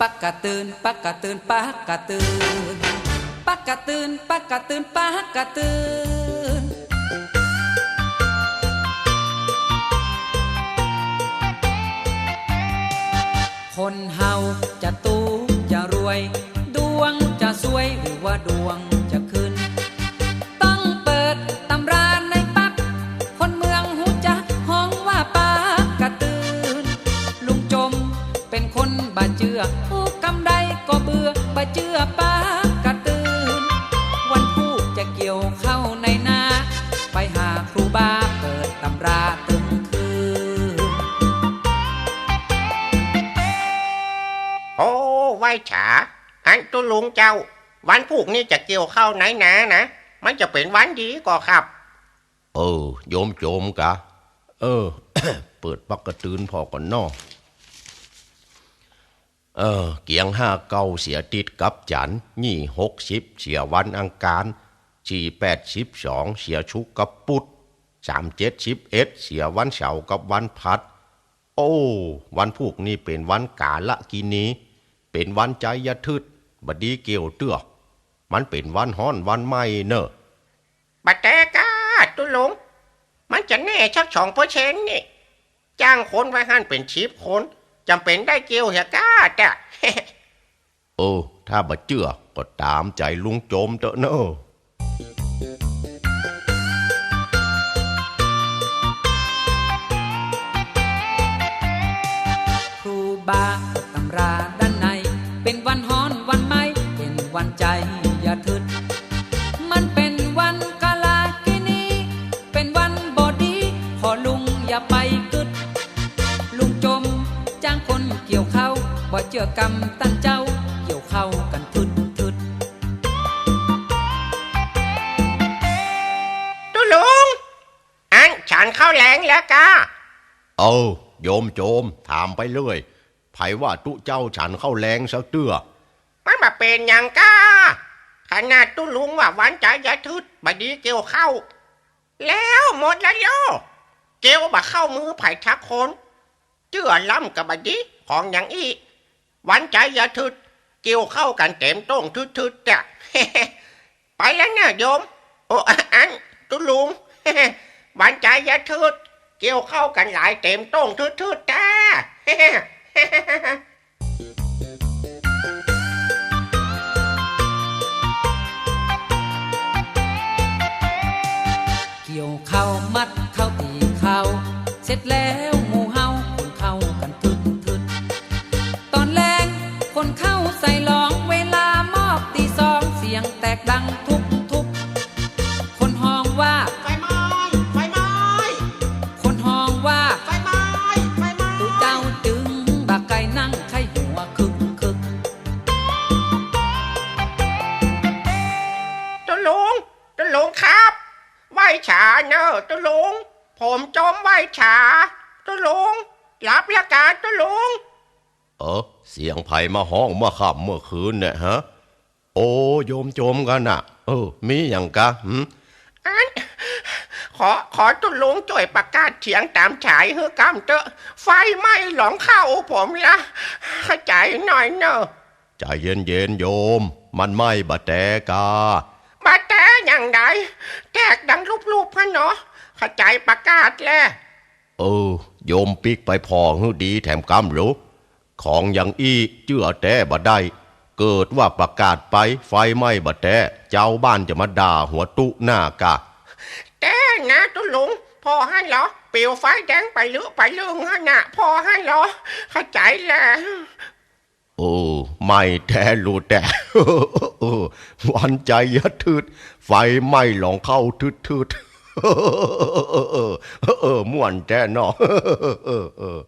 ปักกะตื่นปักกะตื่นปักกะตื่นปักกะตื่นปักกะตื่นปักกะตื่นคนเฮาจะตู้จะรวย ดวงจะสวยหรือว่าดวง ผู้กำไดก็เบื่อบาเจือปากกระตือนวันผู้จะเกี่ยวเข้าในนา ไปหาครูบาเปิดตำราตึงคืน โอ้ไหวฉาอันตุลุงเจ้า วันพวกนี้จะเกี่ยวข้าวไหนนานะ มันจะเป็นวันดีก็ครับ เออโยมโจมกะ เออ เปิดปักกระตือนพอก่อนนอ เออ เกียงห้าเก้าเสียติดกับจันนี่หกสิบเสียวันอังคารสี่แปดสิบสองเสียชุกกับปุดสามเจ็ดสิบเอ็ดเสียวันเสาร์กับวันพัด โอ้ วันพวกนี้เป็นวันกาละกินีเป็นวันใจยทึดบดีเกี่ยวเตื้อมันเป็นวันฮ้อนวันไม้เนอะบัดแต่กาตุลุงมันจะแน่ชักสองเปอร์เซ็นต์นี่ จ้างคนไว้หันเป็นชีพคน จำเป็นได้เกี่ยวเหียกาจ้ะเออ ถ้าบ่เชื่อก็ตามใจลุงโจมเถอะเนอะครูบาตำราด้านใน เป็นวันฮ้อนวันไม่เป็นวันใจอย่าทึดมันเป็นวันกาลากินีเป็นวันบอดีขอลุงอย่าไป บ่เจือกรรมตั้นเจ้าเกี่ยวเข้ากันทึดทึดตุลุง อันฉันเข้าแรงแล้วกาเอาโยมโจมถามไปเลยไผว่าตุเจ้าฉันเข้าแรงสักเตื้อมันมาเป็นอย่างกาขนาดตุลุงว่าวันใจยะทึดบดีเกี่ยวเข้า แล้วหมดแล้วโยเกี่ยวบะเข้ามือไผ่ทักคนเจือล้ำกับบดีของอย่างอี วันใจยะทึดเกี่ยวเข้ากันเต็มโต้งทึดๆจ้ะไปแล้วนะโยม โอ้อันตุลุงวันใจยะทึดเกี่ยวเข้ากันหลายเต็มโต้งทึดๆจ้าเกี่ยวเข้ามัดเข้าตีเข้าเสร็จแล้ว ยงแตกดังทุบทุบคนห้องว่า ไฟไหม้ไฟไหม้คนห้องว่าไฟไหม้ไฟไหม้ตูเจ้าจึงบากไก่นั่งไข่หัวคึกคึกตุลุงตุลุงครับไหวฉาเนอะตุลุงผมจมไหวฉาตุลุงรับราการตุลุงเออเสียงไผมาห้องเมื่อค่ำเมื่อคืนเนี่ยฮะ โอ้โยมโจมกันน่ะ เออ มีอย่างกะหืมอันขอขอตุลุงช่วยประกาศเถียงตามฉายเฮือกำเตอะไฟไหม้หลองเข้าผมละเข้าใจหน่อยเนอะใจเย็นเย็นๆโยม มันไม่บะแตกามาแต่อย่างไรแตกดังรูปๆพะเนาะเข้าใจประกาศแล้วเออ โยมปิกไปพอฮือดีแถมกำรู้ของอย่างอี้เจื้อแต่บ่ได้ เกิดว่าประกาศไปไฟไหม้บ่แต่เจ้าบ้านจะมาด่าหัวตุหน้ากะแต่นะตุลุงพอให้เหรอเปลวไฟแดงไปเลือไปเรื่องฮะนะพอให้เหรอ เข้าใจแล้วโอ้ไม่แต่รู้แต่เออวันใจยะทืด ไฟไหม้หลองเข้าทืดทืดเออเออม่วนแต่เนอเออเออ